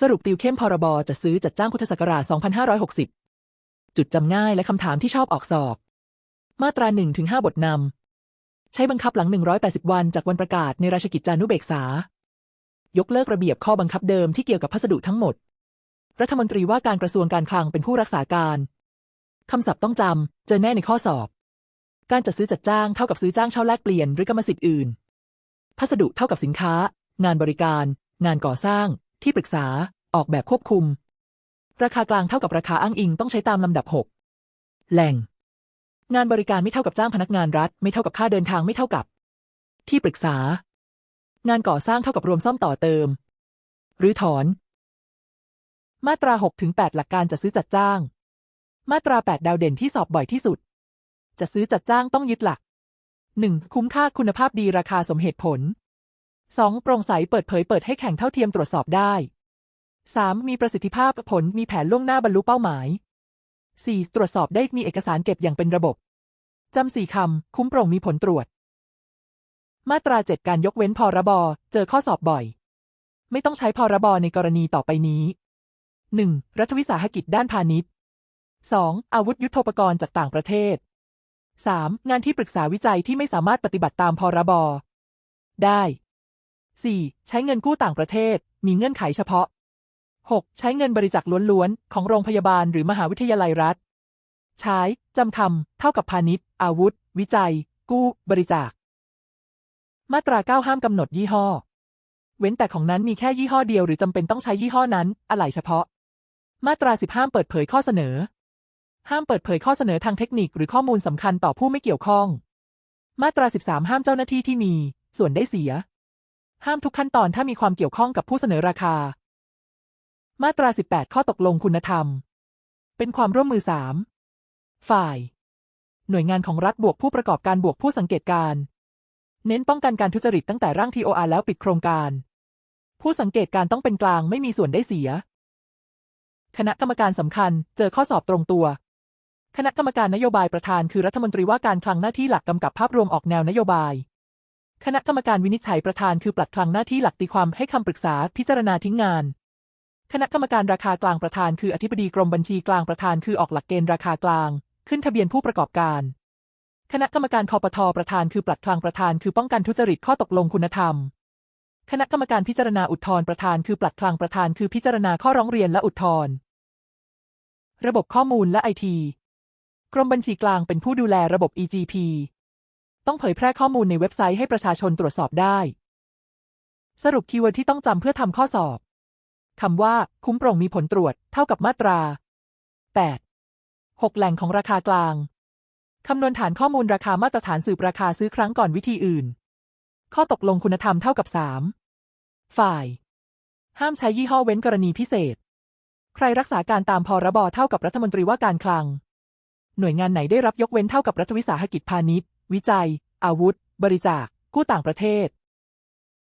สรุปติวเข้มพรบจะซื้อจัดจ้างพุทธศักราช 2560 จุดจำง่ายและคำถามที่ชอบออกสอบ มาตรา 1-5 บทนำ ใช้บังคับหลัง 180 วันจากวันประกาศในราชกิจจานุเบกษา ยกเลิกระเบียบข้อบังคับเดิมที่เกี่ยวกับพัสดุทั้งหมด รัฐมนตรีว่าการกระทรวงการคลังเป็นผู้รักษาการ คำศัพท์ต้องจำ เจอแน่ในข้อสอบ การจัดซื้อจัดจ้างเท่ากับซื้อจ้างเช่าแลกเปลี่ยนหรือกรรมสิทธิ์อื่น พัสดุเท่ากับสินค้า งานบริการ งานก่อสร้าง ที่ปรึกษา ออกแบบควบคุม ราคากลางเท่ากับราคาอ้างอิงต้องใช้ตามลำดับ 6 แหล่ง งานบริการไม่เท่ากับจ้างพนักงานรัฐ ไม่เท่ากับค่าเดินทางไม่เท่ากับ ที่ปรึกษา งานก่อสร้างเท่ากับรวมซ่อมต่อเติม หรือถอน มาตรา6ถึง8หลักการจัดซื้อจัดจ้าง มาตรา 8 ดาวเด่นที่สอบบ่อยที่สุดจะซื้อจัดจ้างต้องยึดหลัก 1. คุ้มค่าคุณภาพดีราคาสมเหตุผล 2. โปร่งใสเปิดเผยเปิดให้แข่งเท่าเทียมตรวจสอบได้ 3. มีประสิทธิภาพผลมีแผนล่วงหน้าบรรลุเป้าหมาย 4. ตรวจสอบได้มีเอกสารเก็บอย่างเป็นระบบ จำสี่คำ คุ้มโปร่งมีผลตรวจ มาตรา 7 การยกเว้นพรบ เจอข้อสอบบ่อย ไม่ต้องใช้พรบในกรณีต่อไปนี้ 1. รัฐวิสาหกิจด้านพาณิชย์ 2. อาวุธยุโทโธปกรณ์จากต่างประเทศ 3. งานที่ปรึกษาวิจัยที่ไม่สามารถปฏิบัติตามพรบ ได้ 4. ใช้เงินกู้ต่างประเทศ มีเงื่อนไขเฉพาะ 6. ใช้เงินบริจาคล้วนๆ ของโรงพยาบาลหรือมหาวิทยาลัยรัฐ ใช้ จำคำ เท่ากับพาณิชย์ อาวุธ วิจัย กู้ บริจาค มาตรา 9 ห้ามกำหนดยี่ห้อ เว้นแต่ของนั้นมีแค่ยี่ห้อเดียว หรือจำเป็นต้องใช้ยี่ห้อนั้น อะไหล่เฉพาะ มาตรา 10 ห้ามเปิดเผยข้อเสนอ ห้ามเปิดเผยข้อเสนอทางเทคนิคหรือข้อมูลสำคัญต่อผู้ไม่เกี่ยวข้อง มาตรา 13 ห้ามเจ้าหน้าที่ที่มี ส่วนได้เสีย ห้ามทุกขั้นตอนถ้ามีความเกี่ยวข้องกับผู้เสนอราคา มาตรา 18 ข้อตกลงคุณธรรม เป็นความร่วมมือ 3 ฝ่าย หน่วยงานของรัฐบวกผู้ประกอบการบวกผู้สังเกตการ เน้นป้องกันการทุจริตตั้งแต่ร่าง TOR แล้วปิดโครงการ ผู้สังเกตการต้องเป็นกลางไม่มีส่วนได้เสีย คณะกรรมการสำคัญเจอข้อสอบตรงตัวคณะกรรมการนโยบายประธานคือรัฐมนตรีว่าการคลังหน้าที่หลักกำกับภาพรวมออกแนวนโยบาย คณะกรรมการวินิจฉัยประธานคือปลัดคลังหน้าที่หลักตีความให้คำปรึกษาพิจารณาทิ้งงาน คณะกรรมการราคากลางประธานคืออธิบดีกรมบัญชีกลางประธานคือออกหลักเกณฑ์ราคากลาง ขึ้นทะเบียนผู้ประกอบการ คณะกรรมการคอปทอประธานคือปลัดคลังประธานคือป้องกันทุจริตข้อตกลงคุณธรรม คณะกรรมการพิจารณาอุทธรประธานคือปลัดคลังประธานคือพิจารณาข้อร้องเรียนและอุทธรระบบข้อมูลและไอทีกรมบัญชีกลางเป็นผู้ดูแลระบบ EGP ต้องเผยแพร่ข้อมูลในเว็บไซต์ให้ประชาชนตรวจสอบได้ สรุปคีย์เวิร์ดที่ต้องจำเพื่อทำข้อสอบ คำว่า คุ้มโปร่งมีผลตรวจ เท่ากับมาตรา 8 6 แหล่งของราคากลาง คำนวณฐานข้อมูลราคามาตรฐานสืบราคาซื้อครั้งก่อนวิธีอื่น ข้อตกลงคุณธรรมเท่ากับ 3 ฝ่าย ห้ามใช้ยี่ห้อเว้นกรณีพิเศษ ใครรักษาการตามพรบเท่ากับรัฐมนตรีว่าการคลัง หน่วยงานไหนได้รับยกเว้นเท่ากับรัฐวิสาหกิจพาณิชย์ วิจัย อาวุธ บริจาค กู้ต่างประเทศ